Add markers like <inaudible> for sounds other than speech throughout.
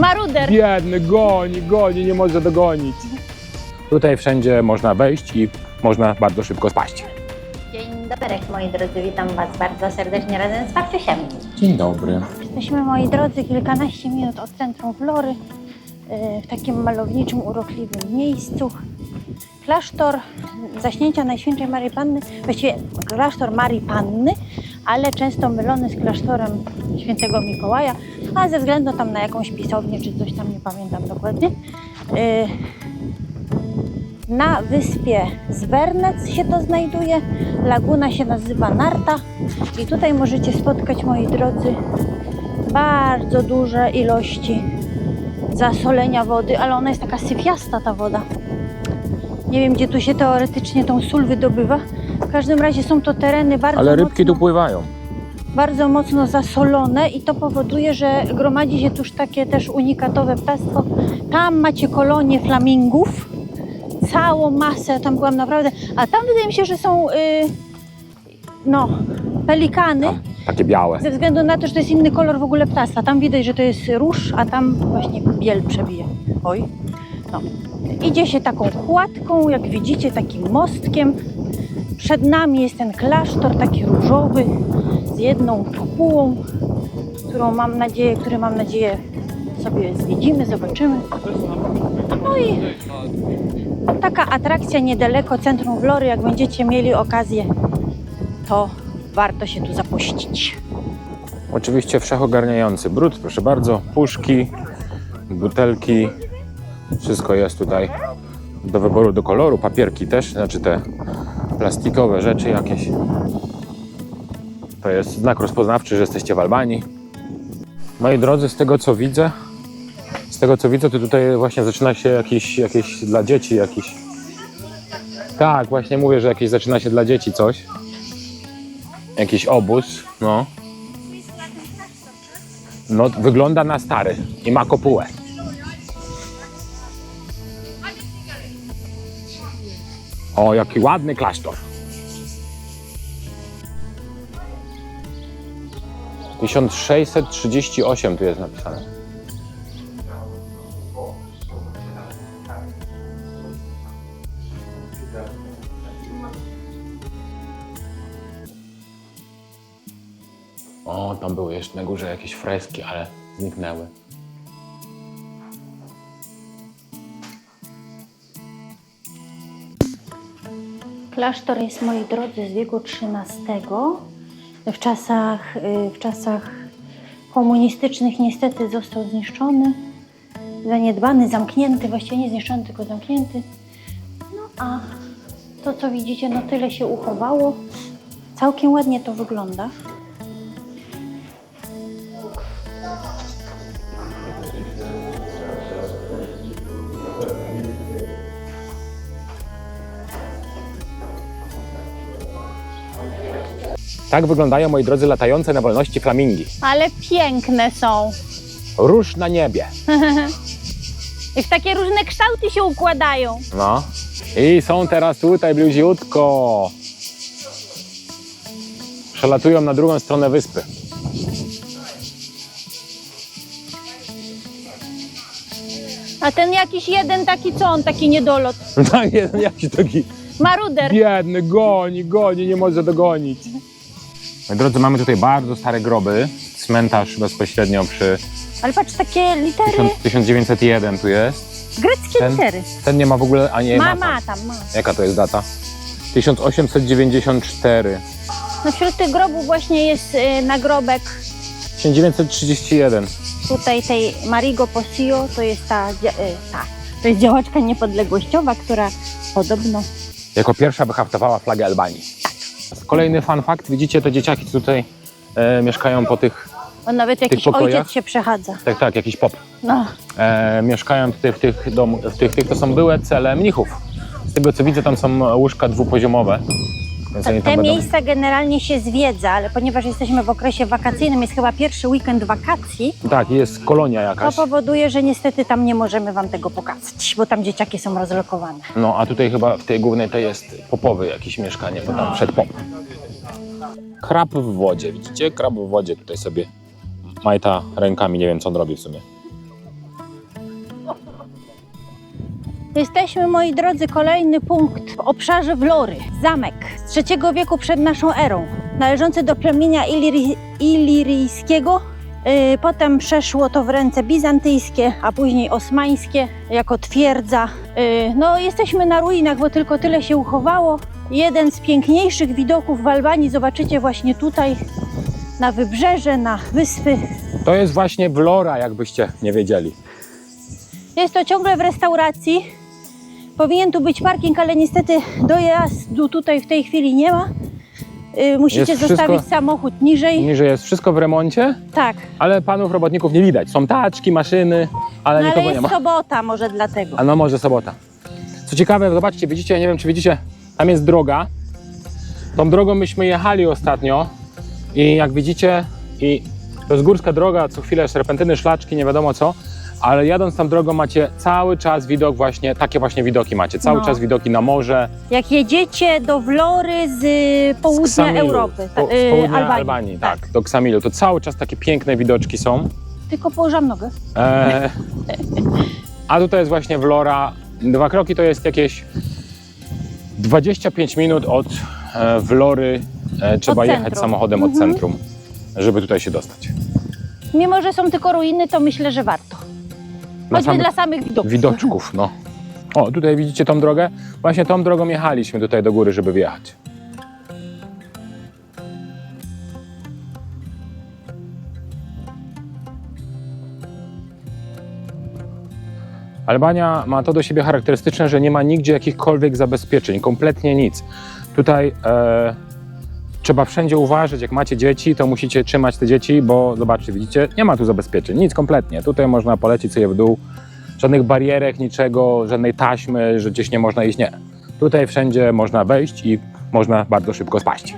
Maruder. Biedny, goni, goni, nie może dogonić. Tutaj wszędzie można wejść i można bardzo szybko spaść. Dzień dobry, moi drodzy, witam Was bardzo serdecznie razem z Farciusiem. Dzień dobry. Jesteśmy, moi drodzy, kilkanaście minut od centrum Flory, yy, w takim malowniczym, urokliwym miejscu. Klasztor Zaśnięcia Najświętszej Marii Panny, właściwie klasztor Marii Panny, ale często mylony z klasztorem Świętego Mikołaja, a ze względu tam na jakąś pisownię czy coś tam, nie pamiętam dokładnie. Yy, na wyspie Zwernec się to znajduje. Laguna się nazywa Narta. I tutaj możecie spotkać, moi drodzy, bardzo duże ilości zasolenia wody, ale ona jest taka syfiasta ta woda. Nie wiem, gdzie tu się teoretycznie tą sól wydobywa. W każdym razie są to tereny bardzo Ale rybki mocno, tu pływają. Bardzo mocno zasolone i to powoduje, że gromadzi się tuż takie też unikatowe ptactwo. Tam macie kolonie flamingów, całą masę, tam byłam naprawdę, a tam wydaje mi się, że są y, no, pelikany. Tam, takie białe. Ze względu na to, że to jest inny kolor w ogóle ptactwa. Tam widać, że to jest róż, a tam właśnie biel przebija. Oj. No. Idzie się taką kładką, jak widzicie, takim mostkiem. Przed nami jest ten klasztor, taki różowy, jedną kupułą, którą mam nadzieję, który mam nadzieję sobie zwiedzimy, zobaczymy. No i taka atrakcja niedaleko centrum Wlory, jak będziecie mieli okazję, to warto się tu zapuścić. Oczywiście wszechogarniający brud, proszę bardzo. Puszki, butelki, wszystko jest tutaj do wyboru, do koloru. Papierki też, znaczy te plastikowe rzeczy jakieś. To jest znak rozpoznawczy, że jesteście w Albanii. Moi drodzy, z tego co widzę, z tego co widzę, to tutaj właśnie zaczyna się jakiś, jakieś dla dzieci jakiś. Tak, właśnie mówię, że jakieś zaczyna się dla dzieci coś. Jakiś obóz, no. No, wygląda na stary i ma kopułę. O, jaki ładny klasztor. 1638 tu jest napisane. O, tam były jeszcze na górze jakieś freski, ale zniknęły. Klasztor jest, moi drodzy, z wieku XIII. W czasach, y, w czasach komunistycznych niestety został zniszczony, zaniedbany, zamknięty, właściwie nie zniszczony, tylko zamknięty. No a to, co widzicie, no tyle się uchowało. Całkiem ładnie to wygląda. Tak wyglądają, moi drodzy, latające na wolności flamingi. Ale piękne są. Róż na niebie. <laughs> I w takie różne kształty się układają. No. I są teraz tutaj bliziutko. Przelatują na drugą stronę wyspy. A ten jakiś jeden taki, co on, taki niedolot? <laughs> Tak, jeden jakiś taki Maruder. biedny, goni, goni, nie może dogonić. Moi drodzy, mamy tutaj bardzo stare groby. Cmentarz bezpośrednio przy Ale patrz, takie litery, 1000 1901 tu jest. greckie Ten, litery. ten nie ma w ogóle, a nie Ma, ma. ma tam, ma. Jaka to jest data? 1894. No wśród tych grobów właśnie jest y, nagrobek 1931. tutaj tej Marigo Posio, to jest ta, dzia- y, ta, to jest działaczka niepodległościowa, która podobno Jako pierwsza wyhaftowała flagę Albanii. Kolejny fun fact, widzicie te dzieciaki tutaj e, mieszkają po tych, on nawet jakiś pokojach? ojciec się przechadza. tak, tak, jakiś pop. No, E, mieszkają tutaj w tych, dom, w tych, tych, to są były cele mnichów. Z tego co widzę, tam są łóżka dwupoziomowe. Więc oni tam te będą. miejsca generalnie się zwiedza, ale ponieważ jesteśmy w okresie wakacyjnym, jest chyba pierwszy weekend wakacji, Tak, jest kolonia to jakaś. powoduje, że niestety tam nie możemy wam tego pokazać, bo tam dzieciaki są rozlokowane. No, a tutaj chyba w tej głównej to jest popowy jakieś mieszkanie, bo tam przed pop. Krab w wodzie, widzicie? Krab w wodzie tutaj sobie majta rękami, nie wiem co on robi w sumie. Jesteśmy, moi drodzy, kolejny punkt w obszarze Wlory. Zamek z III wieku przed naszą erą, należący do plemienia Iliri- iliryjskiego. Yy, potem przeszło to w ręce bizantyjskie, a później osmańskie jako twierdza. Yy, no, jesteśmy na ruinach, bo tylko tyle się uchowało. Jeden z piękniejszych widoków w Albanii zobaczycie właśnie tutaj, na wybrzeże, na wyspy. To jest właśnie Vlora, jakbyście nie wiedzieli. Jest to ciągle w restauracji. Powinien tu być parking, ale niestety dojazdu tutaj w tej chwili nie ma. Yy, musicie Jest wszystko- zostawić samochód niżej. Niżej jest wszystko w remoncie, Tak, ale panów robotników nie widać. Są taczki, maszyny, ale no, ale nikogo nie jest ma. sobota może dlatego. A no może sobota. Co ciekawe, zobaczcie, widzicie, nie wiem czy widzicie, tam jest droga. Tą drogą myśmy jechali ostatnio i jak widzicie, i to jest górska droga, co chwilę serpentyny, szlaczki, nie wiadomo co, ale jadąc tam drogą macie cały czas widok właśnie, takie właśnie widoki macie, cały No. czas widoki na morze, Jak jedziecie do Wlory z y, z południa Ksamilu, Europy, po, ta- y, z południa Albanii. Albanii, tak, do Ksamilu, to cały czas takie piękne widoczki są. Tylko położam nogę. E, a tutaj jest właśnie Vlora. Dwa kroki to jest jakieś 25 minut od e, Vlory. E, trzeba jechać centrum. samochodem od Mhm. centrum, żeby tutaj się dostać. Mimo, że są tylko ruiny, to myślę, że warto. Choćby dla samych widoków. widoczków, no. O, tutaj widzicie tą drogę? Właśnie tą drogą jechaliśmy tutaj do góry, żeby wjechać. Albania ma to do siebie charakterystyczne, że nie ma nigdzie jakichkolwiek zabezpieczeń, kompletnie nic. Tutaj e, trzeba wszędzie uważać, jak macie dzieci, to musicie trzymać te dzieci, bo zobaczcie, widzicie, nie ma tu zabezpieczeń, nic kompletnie. Tutaj można polecieć sobie w dół, żadnych barierek, niczego, żadnej taśmy, że gdzieś nie można iść, nie. Tutaj wszędzie można wejść i można bardzo szybko spaść.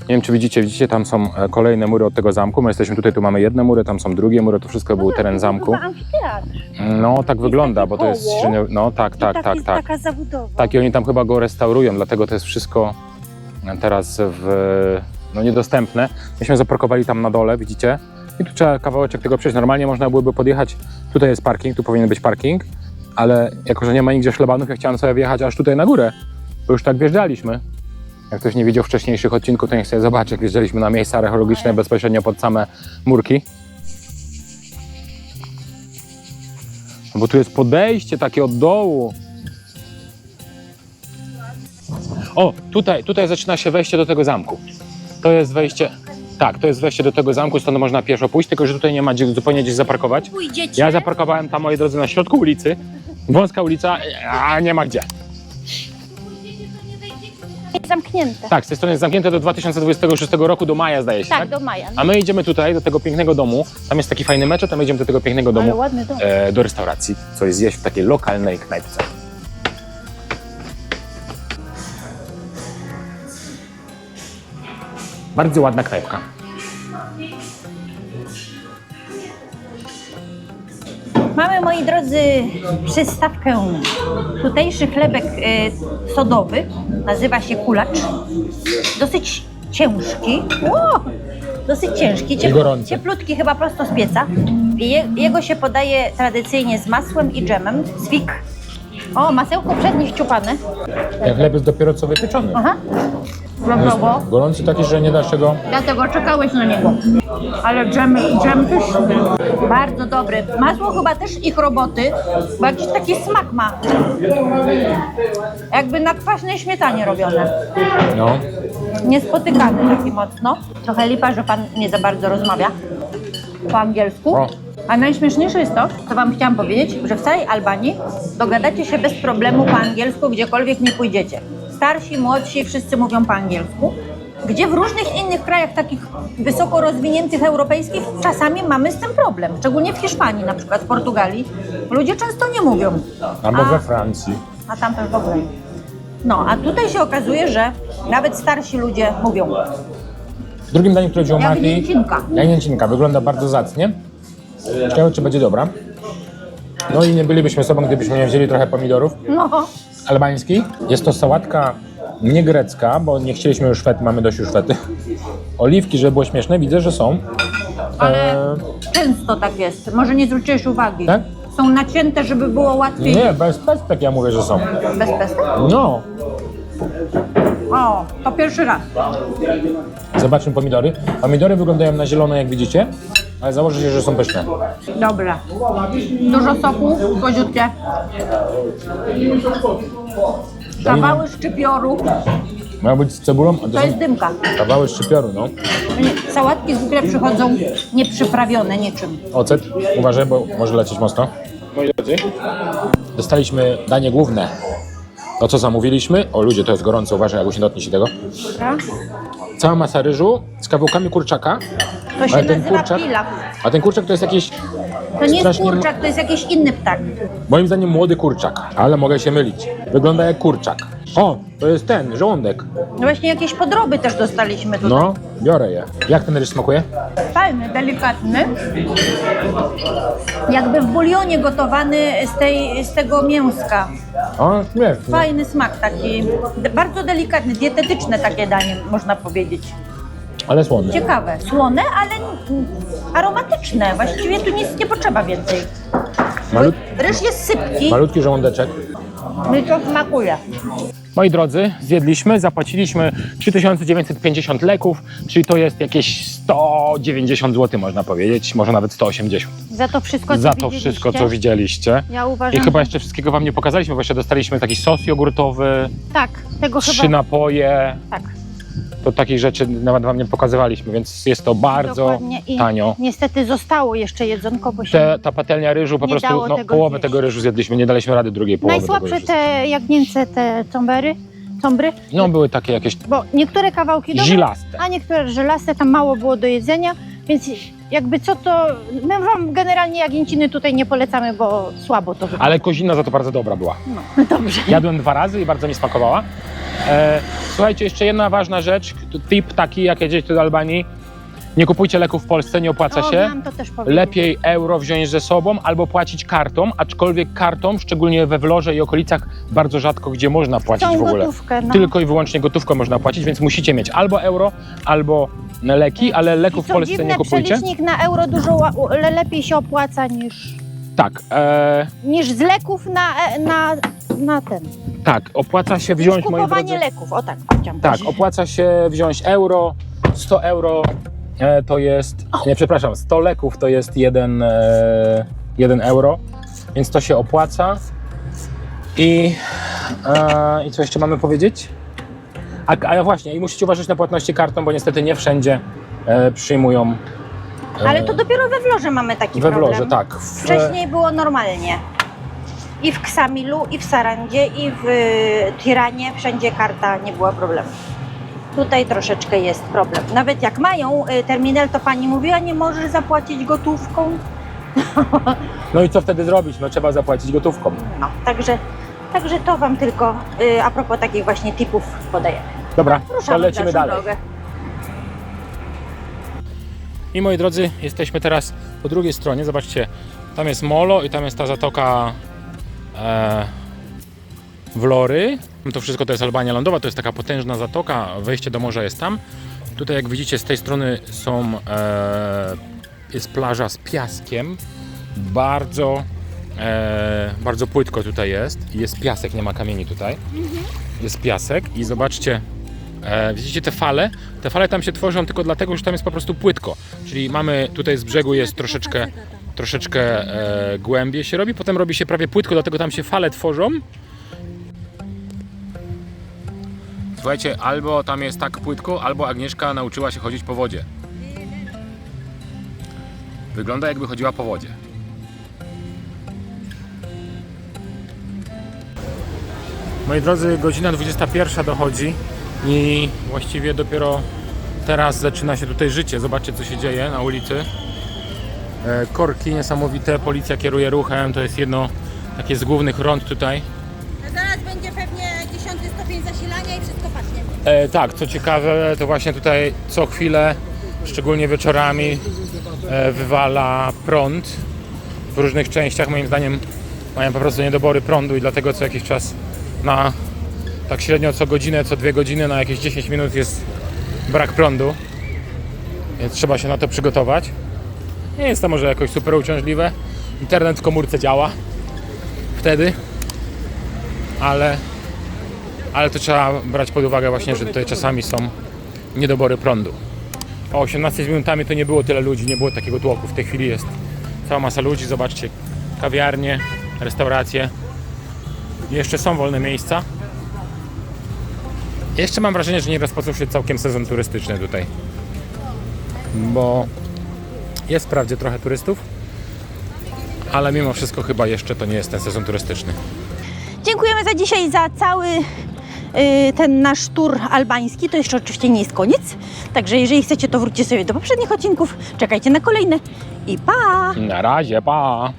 Nie wiem, czy widzicie, widzicie, tam są e, kolejne mury od tego zamku. My jesteśmy tutaj, tu mamy jedne mury, tam są drugie mury, to wszystko był teren zamku. Chyba amfiteatr. No, tak wygląda, bo to jest średnio... No, tak, tak, tak tak, tak. taka zabudowa. Tak, i oni tam chyba go restaurują, dlatego to jest wszystko teraz w, no, niedostępne. Myśmy zaparkowali tam na dole, widzicie? I tu trzeba kawałeczek tego przejść. Normalnie można byłoby podjechać, tutaj jest parking, tu powinien być parking, ale jako, że nie ma nigdzie szlabanów, ja chciałem sobie wjechać aż tutaj na górę, bo już tak wjeżdżaliśmy. Jak ktoś nie widział wcześniejszych odcinków, to niech sobie zobaczy, jak wjeżdżaliśmy na miejsca archeologiczne bezpośrednio pod same murki. No bo tu jest podejście takie od dołu. O, tutaj, tutaj zaczyna się wejście do tego zamku. To jest wejście. Tak, to jest wejście do tego zamku, stąd można pieszo pójść, tylko że tutaj nie ma gdzie, zupełnie gdzieś zaparkować. Pójdziecie? Ja zaparkowałem tam, moi drodzy, na środku ulicy. Wąska ulica, a nie ma gdzie. Jest zamknięte. Tak, z tej strony jest zamknięte do 2026 roku, do maja zdaje się, Tak, tak? do maja. A my idziemy tutaj, do tego pięknego domu. Tam jest taki fajny mecz, tam idziemy do tego pięknego domu, ładny dom. e, do restauracji, co jest zjeść w takiej lokalnej knajpce. Bardzo ładna knajpka. Mamy, moi drodzy, przystawkę. Tutejszy chlebek y, sodowy nazywa się kulacz. Dosyć ciężki. Ło! Dosyć ciężki, gorący. cieplutki, chyba prosto z pieca. Je, jego się podaje tradycyjnie z masłem i dżemem, z fig. O, masełko przednie wciupane. Ten chleb jest dopiero co wypieczony. Aha. Brawo. Gorący taki, że nie da się go... Dlatego czekałeś na niego. Ale dżem, dżem pyszny. Bardzo dobry. Masło chyba też ich roboty, bo jakiś taki smak ma. Jakby na kwaśnej śmietanie robione. No. Niespotykany taki mocno. Trochę lipa, że pan nie za bardzo rozmawia po angielsku. O. A najśmieszniejsze jest to, co wam chciałam powiedzieć, że w całej Albanii dogadacie się bez problemu po angielsku, gdziekolwiek nie pójdziecie. Starsi, młodsi, wszyscy mówią po angielsku. Gdzie w różnych innych krajach, takich wysoko rozwiniętych europejskich, czasami mamy z tym problem. Szczególnie w Hiszpanii, na przykład w Portugalii. Ludzie często nie mówią. Albo we Francji. a tam też w ogóle. No, a tutaj się okazuje, że nawet starsi ludzie mówią. W drugim daniu, które wziął Mati... Jagnięcinka. Jagnięcinka. Wygląda bardzo zacnie. Ciekawe, czy będzie dobra. No i nie bylibyśmy sobą, gdybyśmy nie wzięli trochę pomidorów No, albańskich. Jest to sałatka nie grecka, bo nie chcieliśmy już fety, mamy dość już fety. Oliwki, żeby było śmieszne, widzę, że są. ale E, często tak jest. Może nie zwróciłeś uwagi. Tak? Są nacięte, żeby było łatwiej. Nie, bez pestek ja mówię, że są. Bez pestek? No. O, to pierwszy raz. Zobaczmy pomidory. Pomidory wyglądają na zielono, jak widzicie, ale założę się, że są pyszne. Dobra. Dużo soku, koziutkie. Kawały szczypioru. Mają być z cebulą, a to, To jest dymka. kawały szczypioru, no. Sałatki zwykle przychodzą nieprzyprawione niczym. Ocet, uważaj, bo może lecieć mocno. Moi drodzy, dostaliśmy danie główne. To, co zamówiliśmy, o ludzie, to jest gorąco, uważaj, jak się dotknie się tego. Dobra? Cała masa ryżu z kawałkami kurczaka, To się ten nazywa kurczak- pilaf. a ten kurczak to jest jakiś, To nie jest strasznie- kurczak, to jest jakiś inny ptak. moim zdaniem, młody kurczak, ale mogę się mylić. Wygląda jak kurczak. O, to jest ten, żołądek. No właśnie jakieś podroby też dostaliśmy tutaj. No, biorę je. Jak ten ryż smakuje? Fajny, delikatny. Jakby w bulionie gotowany z, tej, z tego mięska. O, nie. Fajny smak taki, bardzo delikatny, dietetyczne takie danie można powiedzieć. Ale słone. Ciekawe, słone, ale aromatyczne. Właściwie tu nic nie potrzeba więcej. Malut, Ryż jest sypki, malutki żołądeczek. mi to smakuje. Moi drodzy, zjedliśmy, zapłaciliśmy 3950 leków, czyli to jest jakieś 190 zł można powiedzieć, może nawet 180. Za to wszystko, co Za to widzieliście? wszystko, co widzieliście. Ja I uważam, chyba że- jeszcze wszystkiego wam nie pokazaliśmy, bo jeszcze dostaliśmy taki sos jogurtowy, Tak, tego trzy chyba... napoje, Tak, to takich rzeczy nawet wam nie pokazywaliśmy, więc jest to bardzo dokładnie. I tanio. niestety zostało jeszcze jedzonko, bo się... Te, ta patelnia ryżu, po Nie prostu dało no, tego połowę zjeść. tego ryżu zjedliśmy, nie daliśmy rady drugiej połowy tego Najsłabsze ryżu. te jagnięce, te combery, combry, No były takie jakieś bo niektóre kawałki dobre, zilaste. a niektóre żelaste, tam mało było do jedzenia, więc jakby co to... My wam generalnie jagnięciny tutaj nie polecamy, bo słabo to wygląda. Ale kozina za to bardzo dobra była. No, <laughs> dobrze. Jadłem dwa razy i bardzo mi smakowała. E, słuchajcie, jeszcze jedna ważna rzecz, tip taki, jak jedziecie do Albanii, nie kupujcie leków w Polsce, nie opłaca się. miałam to też powiedzieć. Lepiej euro wziąć ze sobą albo płacić kartą, aczkolwiek kartą, szczególnie we Wlorze i okolicach, bardzo rzadko gdzie można płacić Tą w ogóle. gotówkę, no. Tylko i wyłącznie gotówką można płacić, więc musicie mieć albo euro, albo leki, ale leków w co Polsce dziwne, nie kupujcie. przelicznik na euro dużo ła- u- le- lepiej się opłaca niż, Tak, e, niż z leków na, e, na, na ten. tak, opłaca się wziąć, moi kupowanie drodzy. leków, o tak chciałam Tak, powiedzieć. opłaca się wziąć euro, 100 euro to jest, nie przepraszam, 100 leków to jest 1, e, 1 euro, więc to się opłaca. I, e, I co jeszcze mamy powiedzieć? A, a właśnie, i musicie uważać na płatności kartą, bo niestety nie wszędzie e, przyjmują. e, Ale to dopiero we Wlorze mamy taki we problem. Wlorze, tak. W, Wcześniej było normalnie. I w Ksamilu, i w Sarandzie, i w Tiranie, wszędzie karta nie była problemu. Tutaj troszeczkę jest problem. Nawet jak mają y, terminal, to pani mówiła, nie możesz zapłacić gotówką. <laughs> No i co wtedy zrobić? No trzeba zapłacić gotówką. No, także, także to wam tylko y, a propos takich właśnie tipów podajemy. Dobra, to Ruszamy w lecimy dalej. drogę. I moi drodzy, jesteśmy teraz po drugiej stronie. Zobaczcie, tam jest Molo i tam jest ta zatoka e, Wlory. To wszystko to jest Albania lądowa, to jest taka potężna zatoka, wejście do morza jest tam. Tutaj jak widzicie z tej strony są, e, jest plaża z piaskiem. Bardzo, e, bardzo płytko tutaj jest. Jest piasek, nie ma kamieni tutaj. Jest piasek i zobaczcie, E, widzicie te fale? Te fale tam się tworzą tylko dlatego, że tam jest po prostu płytko. Czyli mamy tutaj z brzegu jest troszeczkę, troszeczkę e, głębiej się robi, potem robi się prawie płytko, dlatego tam się fale tworzą. Słuchajcie, albo tam jest tak płytko, albo Agnieszka nauczyła się chodzić po wodzie. Wygląda jakby chodziła po wodzie. Moi drodzy, godzina 21 dochodzi i właściwie dopiero teraz zaczyna się tutaj życie. Zobaczcie, co się dzieje na ulicy. E, Korki niesamowite, policja kieruje ruchem, to jest jedno takie z głównych rond tutaj. E, tak, co ciekawe, to właśnie tutaj co chwilę, szczególnie wieczorami, e, wywala prąd. W różnych częściach, moim zdaniem, mają po prostu niedobory prądu i dlatego co jakiś czas na tak średnio co godzinę, co dwie godziny, na jakieś 10 minut jest brak prądu. Więc trzeba się na to przygotować. Nie jest to może jakoś super uciążliwe. internet w komórce działa wtedy, ale, ale to trzeba brać pod uwagę właśnie, że tutaj czasami są niedobory prądu. O 18 z minutami to nie było tyle ludzi, nie było takiego tłoku. W tej chwili jest cała masa ludzi. Zobaczcie, kawiarnie, restauracje. Jeszcze są wolne miejsca. Jeszcze mam wrażenie, że nie rozpoczął się całkiem sezon turystyczny tutaj. Bo jest wprawdzie trochę turystów, ale mimo wszystko chyba jeszcze to nie jest ten sezon turystyczny. Dziękujemy za dzisiaj, za cały ten nasz tur albański. To jeszcze oczywiście nie jest koniec. Także jeżeli chcecie, to wróćcie sobie do poprzednich odcinków. Czekajcie na kolejne i pa! Na razie, pa!